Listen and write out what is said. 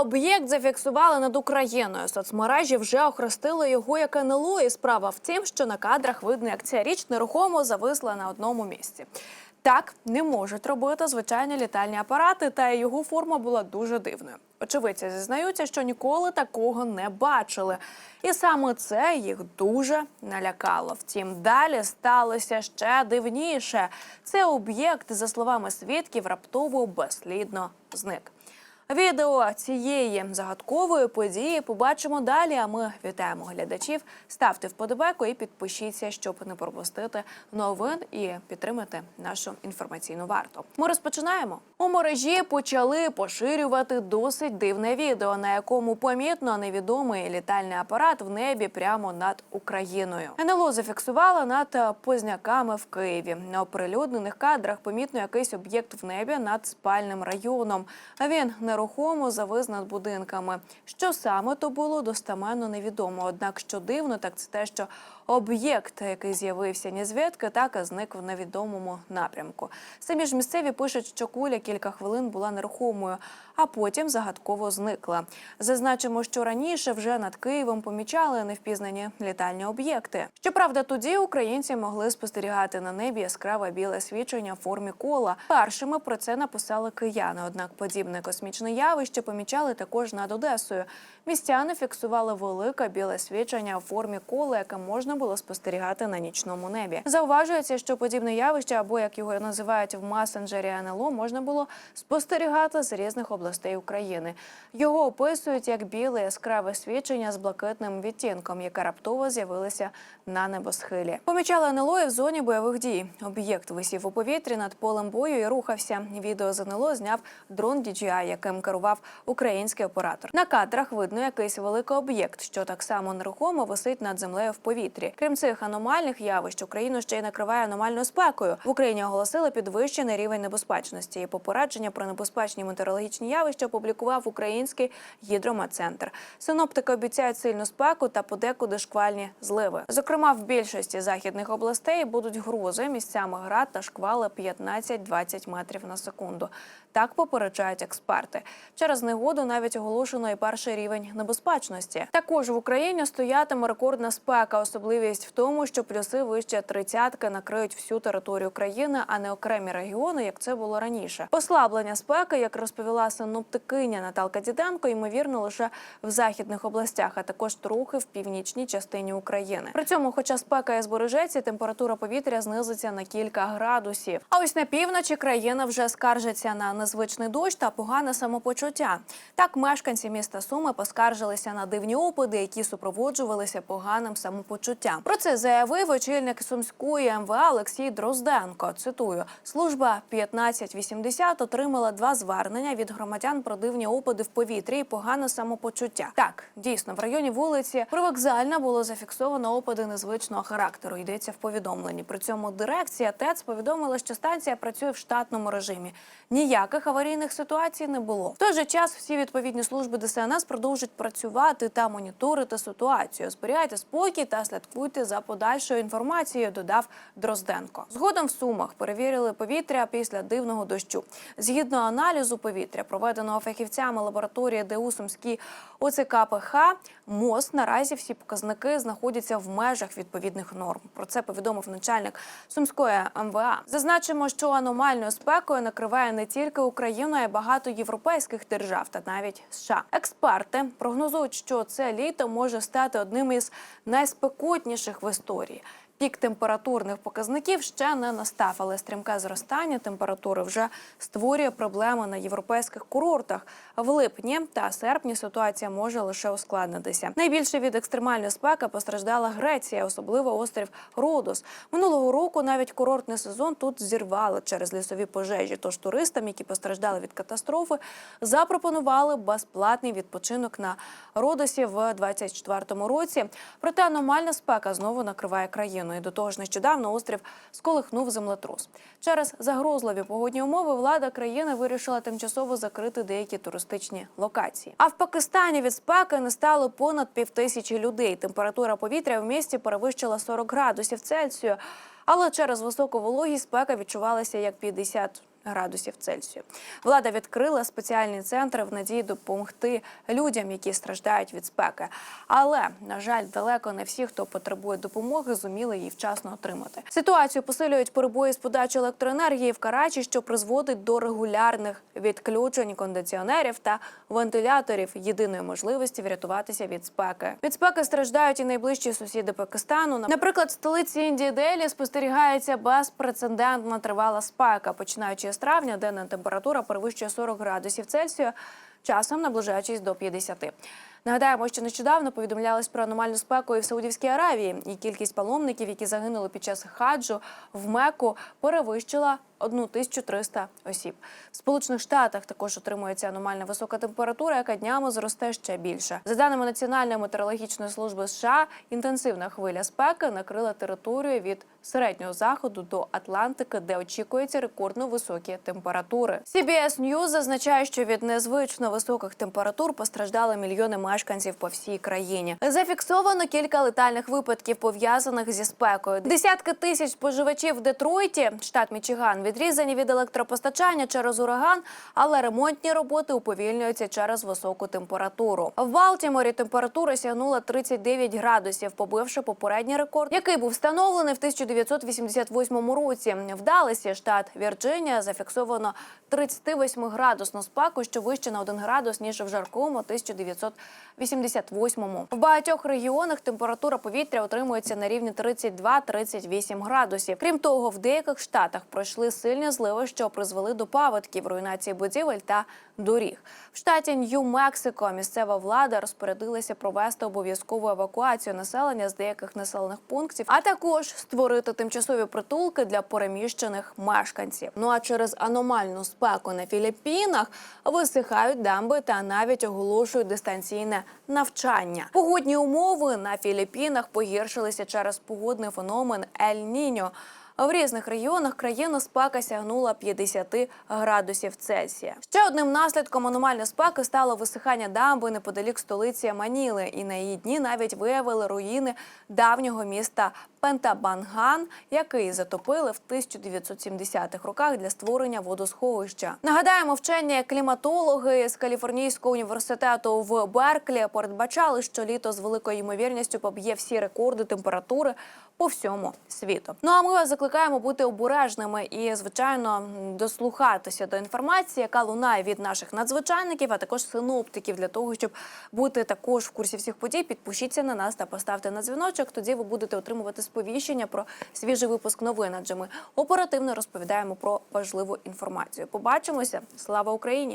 об'єкт зафіксували над Україною. Соцмережі вже охрестили його як НЛО. І справа в тім, що на кадрах видно, як ця річ нерухомо зависла на одному місці. Так не можуть робити звичайні літальні апарати, та його форма була дуже дивною. Очевидці зізнаються, що ніколи такого не бачили, і саме це їх дуже налякало. Втім, далі сталося ще дивніше. Це об'єкт, за словами свідків, раптово безслідно зник. Відео цієї загадкової події побачимо далі. А ми вітаємо глядачів. Ставте вподобайку і підпишіться, щоб не пропустити новин і підтримати нашу інформаційну варту. Ми розпочинаємо. У мережі почали поширювати досить дивне відео, на якому помітно невідомий літальний апарат в небі прямо над Україною. НЛО зафіксувало над Позняками в Києві. На оприлюднених кадрах помітно якийсь об'єкт в небі над спальним районом. Він нерухомо завис над будинками. Що саме то було, достаменно невідомо. Однак, що дивно, так це те, що об'єкт, який з'явився ні звідки, так і зник в невідомому напрямку. Самі ж місцеві пишуть, що куля кілька хвилин була нерухомою, а потім загадково зникла. Зазначимо, що раніше вже над Києвом помічали невпізнані літальні об'єкти. Щоправда, тоді українці могли спостерігати на небі яскраве біле свічення в формі кола. Першими про це написали кияни. Однак подібне космічне явище помічали також над Одесою. Містяни фіксували велике біле свічення у формі кола, яке можна було спостерігати на нічному небі. Зауважується, що подібне явище, або як його називають в месенджері НЛО, можна було спостерігати з різних областей України. Його описують як біле яскраве свічення з блакитним відтінком, яке раптово з'явилося на небосхилі. Помічали НЛО і в зоні бойових дій. Об'єкт висів у повітрі над полем бою і рухався. Відео з НЛО зняв дрон DJI, яким керував український оператор. На кадрах видно якийсь великий об'єкт, що так само нерухомо висить над землею в повітрі. Крім цих аномальних явищ, Україну ще й накриває аномальною спекою. В Україні оголосили підвищений рівень небезпечності. І попередження про небезпечні метеорологічні явища опублікував український гідрометцентр. Синоптики обіцяють сильну спеку та подекуди шквальні зливи. Зокрема, в більшості західних областей будуть грози місцями град та шквали 15-20 метрів на секунду. Так попереджають експерти. Через негоду навіть оголошено і перший рівень небезпечності. Також в Україні стоятиме рекордна спека. Особливість в тому, що плюси вище тридцятки накриють всю територію країни, а не окремі регіони, як це було раніше. Послаблення спеки, як розповіла синоптикиня Наталка Діденко, ймовірно лише в західних областях, а також трохи в північній частині України. При цьому, хоча спека і збережеться, температура повітря знизиться на кілька градусів. А ось на півночі країна вже скаржиться на незвичний дощ та погане самопочуття. Так, мешканці міста Суми поскаржилися на дивні опади, які супроводжувалися поганим самопочуттям. Про це заявив очільник сумської МВА Олексій Дрозденко. Цитую: служба 1580 отримала два звернення від громадян про дивні опади в повітрі і погане самопочуття. Так, дійсно, в районі вулиці Привокзальна було зафіксовано опади незвичного характеру. Йдеться в повідомленні. При цьому дирекція ТЕЦ повідомила, що станція працює в штатному режимі. Ніяких аварійних ситуацій не було. В той же час всі відповідні служби ДСНС продовжують працювати та моніторити ситуацію. Зберігайте спокій та слідкуйте за подальшою інформацією. Додав Дрозденко. Згодом в сумах перевірили повітря після дивного дощу. Згідно аналізу повітря, проведеного фахівцями лабораторії ДУ Сумській ОЦКПХ, МОЗ наразі всі показники знаходяться в межах відповідних норм. Про це повідомив начальник Сумської МВА. Зазначимо, що аномальною спекою накриває не тільки Україну, а й багато європейських держав та навіть США. Експерти прогнозують, що це літо може стати одним із найспекотніших в історії. Пік температурних показників ще не настав, але стрімке зростання температури вже створює проблеми на європейських курортах. В липні та серпні ситуація може лише ускладнитися. Найбільше від екстремальної спеки постраждала Греція, особливо острів Родос. Минулого року навіть курортний сезон тут зірвали через лісові пожежі. Тож туристам, які постраждали від катастрофи, запропонували безплатний відпочинок на Родосі в 24-му році. Проте аномальна спека знову накриває країну. І до того ж, нещодавно острів сколихнув землетрус. Через загрозливі погодні умови влада країни вирішила тимчасово закрити деякі туристичні локації. А в Пакистані від спеки не стало понад півтисячі людей. Температура повітря в місті перевищила 40 градусів Цельсію. Але через високу вологість спека відчувалася як 50 градусів Цельсію. Влада відкрила спеціальні центри в надії допомогти людям, які страждають від спеки. Але на жаль, далеко не всі, хто потребує допомоги, зуміли її вчасно отримати. Ситуацію посилюють перебої з подачі електроенергії в Карачі, що призводить до регулярних відключень кондиціонерів та вентиляторів. Єдиної можливості врятуватися від спеки. Від спеки страждають і найближчі сусіди Пакистану. Наприклад, в столиці Індії Делі спостерігається безпрецедентна тривала спека, починаючи з травня, денна температура перевищує 40 градусів Цельсію, часом наближаючись до 50. Нагадаємо, що нещодавно повідомлялось про аномальну спеку і в Саудівській Аравії, і кількість паломників, які загинули під час хаджу в Мекку, перевищила 1300 осіб. В Сполучених Штатах також отримується аномальна висока температура, яка днями зросте ще більше. За даними Національної метеорологічної служби США, інтенсивна хвиля спеки накрила територію від середнього заходу до Атлантики, де очікуються рекордно високі температури. CBS News зазначає, що від незвично високих температур постраждали мільйони мешканців по всій країні. Зафіксовано кілька летальних випадків пов'язаних зі спекою. Десятки тисяч споживачів в Детройті, штат Мічиган, відрізані від електропостачання через ураган, але ремонтні роботи уповільнюються через високу температуру. В Балтіморі температура сягнула 39 градусів, побивши попередній рекорд, який був встановлений в 1988 році. В штат Вірджинія, зафіксовано 38 градусну спеку, що вище на 1 градус ніж в жаркому 1988-му. В багатьох регіонах температура повітря отримується на рівні 32-38 градусів. Крім того, в деяких штатах пройшли сильні зливи, що призвели до паводків, руйнації будівель та доріг. В штаті Нью-Мексико місцева влада розпорядилася провести обов'язкову евакуацію населення з деяких населених пунктів, а також створити тимчасові притулки для переміщених мешканців. Ну а через аномальну спеку на Філіппінах висихають дамби та навіть оголошують дистанційне навчання. Погодні умови на Філіппінах погіршилися через погодний феномен Ель-Ніньо. В різних регіонах країни спека сягнула 50 градусів Цельсія. Ще одним наслідком аномальної спеки стало висихання дамби неподалік столиці Маніли, і на її дні навіть виявили руїни давнього міста Пентабанган, який затопили в 1970-х роках для створення водосховища. Нагадаємо, вчені кліматологи з Каліфорнійського університету в Берклі передбачали, що літо з великою ймовірністю поб'є всі рекорди температури по всьому світу. Ну а ми вас закликаємо бути обережними і, звичайно, дослухатися до інформації, яка лунає від наших надзвичайників, а також синоптиків, для того, щоб бути також в курсі всіх подій. Підпишіться на нас та поставте на дзвіночок. Тоді ви будете отримувати сповіщення про свіжий випуск новин. Адже ми оперативно розповідаємо про важливу інформацію. Побачимося! Слава Україні!